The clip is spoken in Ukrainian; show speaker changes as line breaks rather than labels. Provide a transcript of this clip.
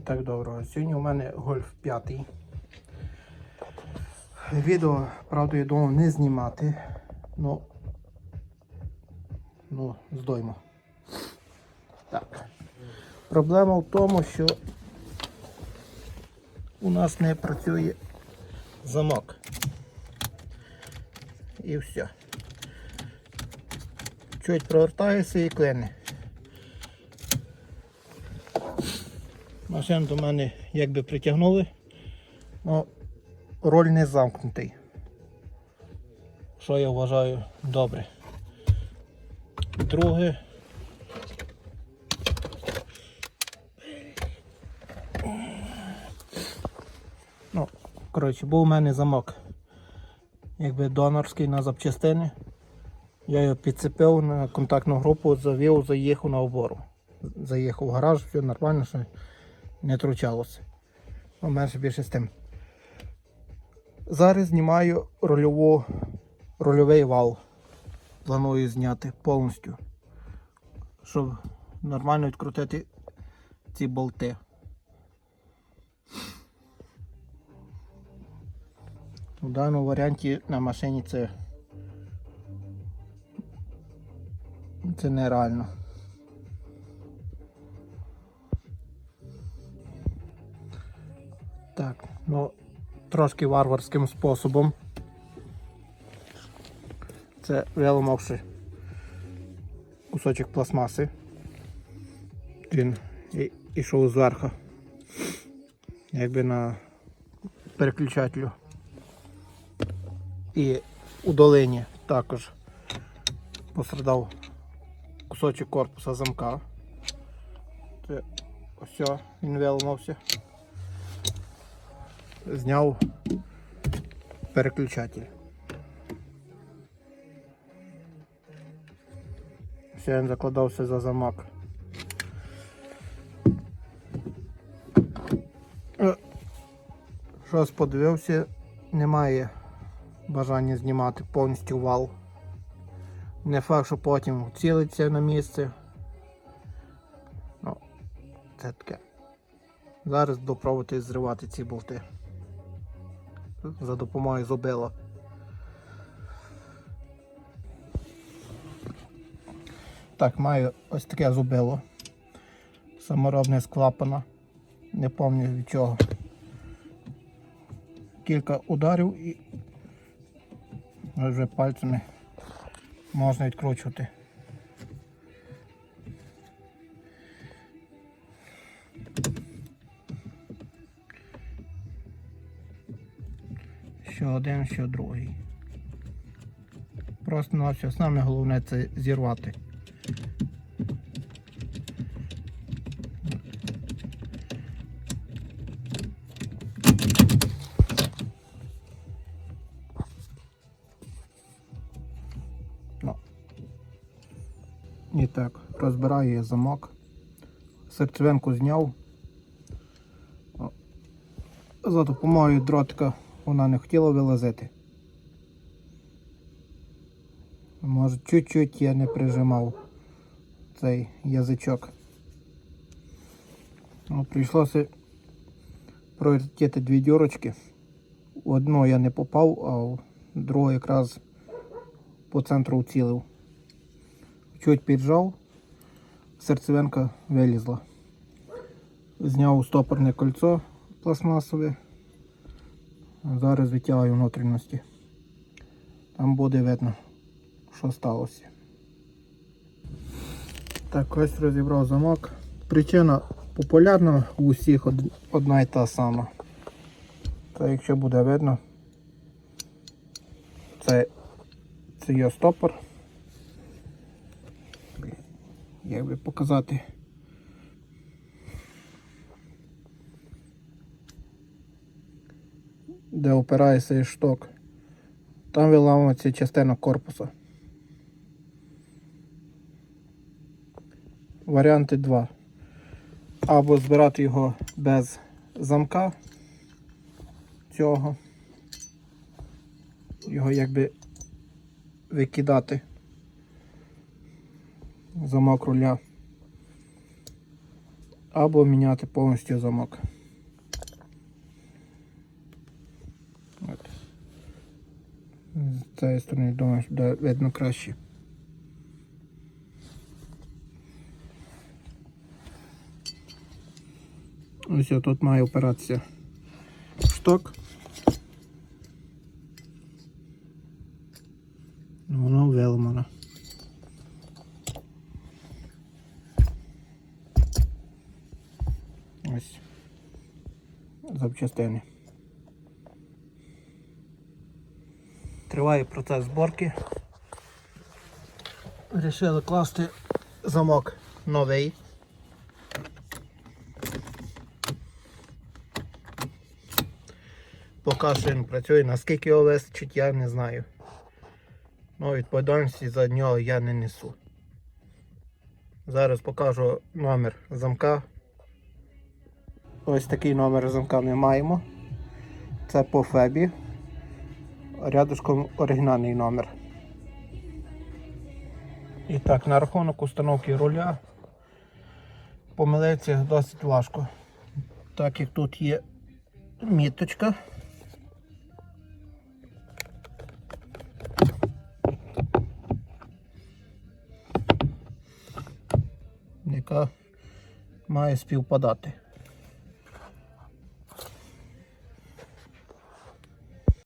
І так доброго. Сьогодні у мене гольф 5. Відео, правда, я думав не знімати. Ну, ну, здоймо. Так. Проблема в тому, що у нас не працює замок. І все. Чуть провертається і клине. Машину до мене якби притягнули, але роль не замкнутий. Що я вважаю добре. Друге. Ну, коротше, був у мене замок. Якби донорський на запчастини. Я його підцепив на контактну групу, завів, заїхав на обору. Заїхав в гараж, все нормально, що не тручалося. Ну, менше більше з тим. Зараз знімаю рольову, рольовий вал. Планую зняти повністю. Щоб нормально відкрутити ці болти. У даному варіанті на машині це, це нереально. Так, ну трошки варварським способом. Це виламавши кусочок пластмаси. Він ішов зверху. Якби на переключателю. І у долині також пострадав кусочок корпуса замка. Це ось він виламався. Зняв переключатель. Все, він закладався за замок. Е, Щось подивився, немає бажання знімати повністю вал. Не факт, що потім цілиться на місце. Ну, це таке. Зараз буду пробувати зривати ці болти за допомогою зубила. Так, маю ось таке зубило. Саморобне з клапана. Не пам'ятаю від чого. Кілька ударів і вже пальцями можна відкручувати. Один, що другий. Просто на все саме головне це зірвати. Ну. І так, розбираю я замок. Серцевинку зняв. За допомогою дротика вона не хотіла вилазити. Може чуть-чуть я не прижимав цей язичок. Ну, прийшлося провертіти дві дірочки. У одну я не попав, а в другу якраз по центру вцілив. Чуть піджав, серцевинка вилізла. Зняв стопорне кольцо пластмасове. Зараз витягую внутрішності. Там буде видно, що сталося. Так, ось розібрав замок. Причина популярна у усіх одна і та сама. Та якщо буде видно, це, це є стопор. Як би показати. Де опирається і шток. Там виламується частина корпуса. Варіанти два. Або збирати його без замка цього. Його якби викидати. Замок руля. або міняти повністю замок. цієї сторони думаю, що буде видно краще. Ось тут має опиратися шток. Ну, Воно виламано. Ось запчастини. Триває процес зборки. Рішили класти замок новий. Поки що він працює, наскільки його вистачить, я не знаю. Ну, відповідальності за нього я не несу. Зараз покажу номер замка. Ось такий номер замка ми маємо. Це по фебі. Рядышком оригінальний номер. І так, на рахунок установки руля помилитися досить важко. Так як тут є міточка. яка має співпадати.